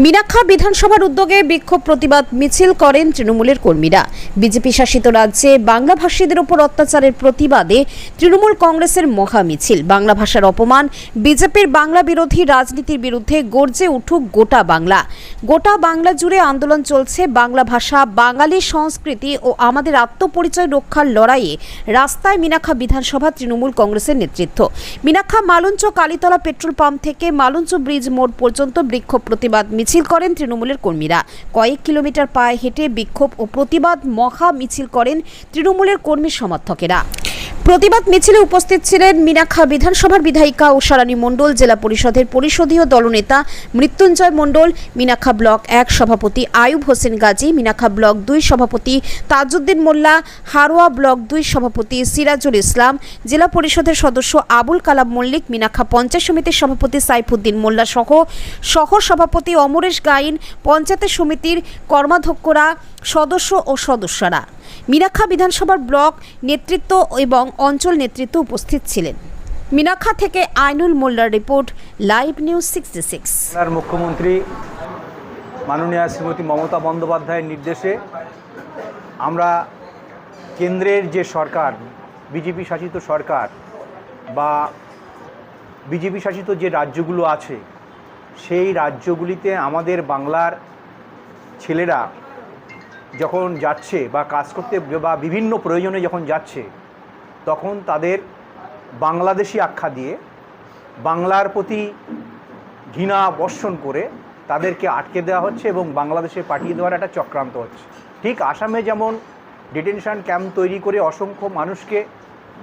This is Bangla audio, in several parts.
মিনাক্ষা বিধানসভার উদ্যোগে বিক্ষোভ প্রতিবাদ মিছিল করেন তৃণমূলের কর্মীরা। বিজেপি শাসিত রাজ্যে বাংলা ভাষীদের ওপর অত্যাচারের প্রতিবাদে তৃণমূল কংগ্রেসের মহা মিছিল বাংলা ভাষার অপমান বিজেপির বাংলা বিরোধী রাজনীতির বিরুদ্ধে গর্জে উঠুক গোটা বাংলা। গোটা বাংলা জুড়ে আন্দোলন চলছে বাংলা ভাষা, বাঙালি সংস্কৃতি ও আমাদের আত্মপরিচয় রক্ষার লড়াইয়ে। রাস্তায় মিনাক্ষা বিধানসভা তৃণমূল কংগ্রেসের নেতৃত্ব। মিনাক্ষা মালঞ্চ কালীতলা পেট্রোল পাম্প থেকে মালঞ্চ ব্রিজ মোড় পর্যন্ত বিক্ষোভ প্রতিবাদ মিছিল করেন তৃণমূলের কর্মীরা। কয়েক কিলোমিটার পায়ে হেঁটে বিক্ষোভ ও প্রতিবাদ মহা মিছিল করেন তৃণমূলের কর্মী সমর্থকেরা। প্রতিবাদ মিছিলে উপস্থিত ছিলেন মিনাক্ষা বিধানসভার বিধায়িকা উষারানী মণ্ডল, জেলা পরিষদের পরিষদীয় দলনেতা মৃত্যুঞ্জয় মণ্ডল, মিনাক্ষা ব্লক এক সভাপতি আয়ুব হোসেন গাজী, মিনাক্ষা ব্লক দুই সভাপতি তাজউদ্দিন মোল্লা, হারোয়া ব্লক দুই সভাপতি সিরাজুল ইসলাম, জেলা পরিষদের সদস্য আবুল কালাম মল্লিক, মিনাক্ষা পঞ্চায়েত সমিতির সভাপতি সাইফুদ্দিন মোল্লা সহ সহ সভাপতি অমরেশ গাইন, পঞ্চায়েত সমিতির কর্মাধ্যক্ষরা, সদস্য ও সদস্যরা। মিনাক্ষা বিধানসভার ব্লক নেতৃত্ব এবং অঞ্চল নেতৃত্ব উপস্থিত ছিলেন। মিনাক্ষা থেকে আইনুল মোল্লার report, live news sixty six. মুখ্যমন্ত্রী, মাননীয় শ্রীমতী মমতা বন্দ্যোপাধ্যায়ের নির্দেশে আমরা কেন্দ্রের যে সরকার, বিজেপি শাসিত সরকার বা বিজেপি শাসিত যে রাজ্যগুলো আছে, সেই রাজ্যগুলিতে আমাদের বাংলার ছেলেরা যখন যাচ্ছে বা কাজ করতে বা বিভিন্ন প্রয়োজনে যখন যাচ্ছে, তখন তাদের বাংলাদেশি আখ্যা দিয়ে বাংলার প্রতি ঘৃণা বর্ষণ করে তাদেরকে আটকে দেওয়া হচ্ছে এবং বাংলাদেশে পাঠিয়ে দেওয়ার একটা চক্রান্ত হচ্ছে। ঠিক আসামে যেমন ডিটেনশন ক্যাম্প তৈরি করে অসংখ্য মানুষকে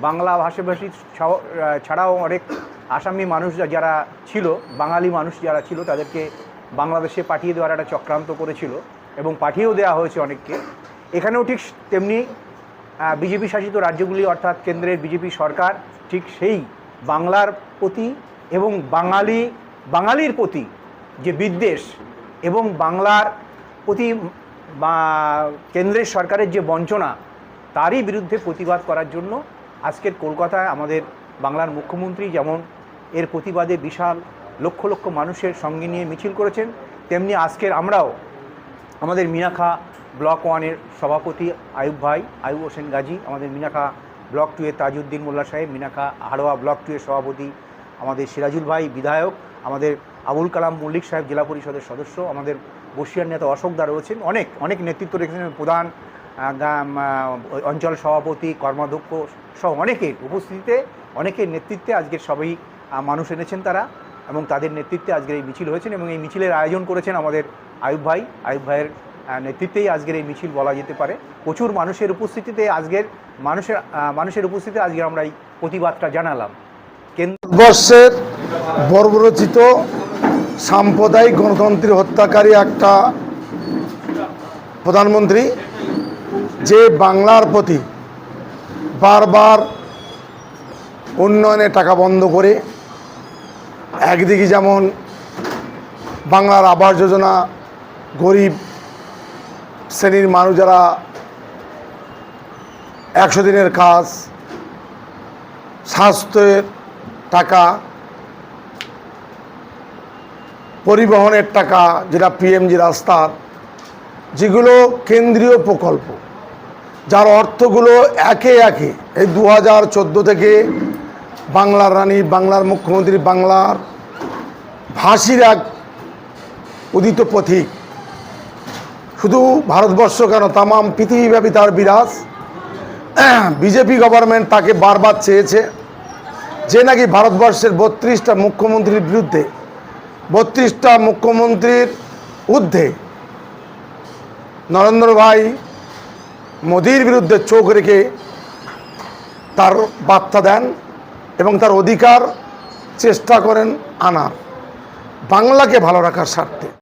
বাংলা ভাষাভাষী ছাড়াও অনেক আসামি মানুষ যারা ছিল, বাঙালি মানুষ যারা ছিল, তাদেরকে বাংলাদেশে পাঠিয়ে দেওয়ার একটা চক্রান্ত করেছিল। এবং পাঠিয়েও দেওয়া হয়েছে অনেককে। এখানেও ঠিক তেমনি বিজেপি শাসিত রাজ্যগুলি অর্থাৎ কেন্দ্রের বিজেপি সরকার ঠিক সেই বাংলার প্রতি এবং বাঙালি, বাঙালির প্রতি যে বিদ্বেষ এবং বাংলার প্রতি কেন্দ্রের সরকারের যে বঞ্চনা, তারই বিরুদ্ধে প্রতিবাদ করার জন্য আজকের কলকাতায় আমাদের বাংলার মুখ্যমন্ত্রী যেমন এর প্রতিবাদে বিশাল লক্ষ লক্ষ মানুষের সঙ্গে নিয়ে মিছিল করেছেন, তেমনি আজকের আমরাও আমাদের মিনাখা ব্লক ওয়ানের সভাপতি আয়ুব ভাই, আয়ুব হোসেন গাজী, আমাদের মিনাখা ব্লক টু এর তাজউদ্দিন মোল্লা সাহেব, মিনাখা হাড়োয়া ব্লক টু এর সভাপতি আমাদের সিরাজুল ভাই, বিধায়ক, আমাদের আবুল কালাম মল্লিক সাহেব, জেলা পরিষদের সদস্য, আমাদের বসিয়ার নেতা অশোক দা রয়েছেন, অনেক অনেক নেতৃত্ব রেখেছেন, প্রধান অঞ্চল সভাপতি, কর্মাধ্যক্ষ সহ অনেকের উপস্থিতিতে, অনেকের নেতৃত্বে আজকের সবাই মানুষ এনেছেন তারা। এবং তাদের নেতৃত্বে আজকের এই মিছিল হয়েছেন এবং এই মিছিলের আয়োজন করেছেন আমাদের আয়ুব ভাই। আয়ুব ভাইয়ের নেতৃত্বেই আজকের এই মিছিল বলা যেতে পারে। প্রচুর মানুষের উপস্থিতিতে আজকের, মানুষের মানুষের উপস্থিতিতে আজকে আমরা এই প্রতিবাদটা জানালাম। ভারতবর্ষের বর্বরচিত, সাম্প্রদায়িক গণতন্ত্রী হত্যাকারী একটা প্রধানমন্ত্রী, যে বাংলার প্রতি বারবার উন্নয়নে টাকা বন্ধ করে একদিকে যেমন বাংলার আবাস যোজনা, গরিব শ্রেণির মানুষ যারা একশো দিনের কাজ, স্বাস্থ্যের টাকা, পরিবহনের টাকা, যেটা পিএমজি রাস্তার, যেগুলো কেন্দ্রীয় প্রকল্প, যার অর্থগুলো একে একে, এই দু হাজার চোদ্দ থেকে বাংলার রানী, বাংলার মুখ্যমন্ত্রী, বাংলার ভাষীর এক উদিত পথিক শুধু ভারতবর্ষ কেন, তামাম পৃথিবীব্যাপী তার বিরাজ। বিজেপি গভর্নমেন্ট তাকে বারবার চেয়েছে যে নাকি ভারতবর্ষের বত্রিশটা মুখ্যমন্ত্রীর বিরুদ্ধে, বত্রিশটা মুখ্যমন্ত্রীর ঊর্ধ্বে নরেন্দ্র ভাই মোদির বিরুদ্ধে চোখ রেখে তার বার্তা দেন। এবং তার অধিকার চেষ্টা করেন আনার। বাংলাকে ভালো রাখার স্বার্থে।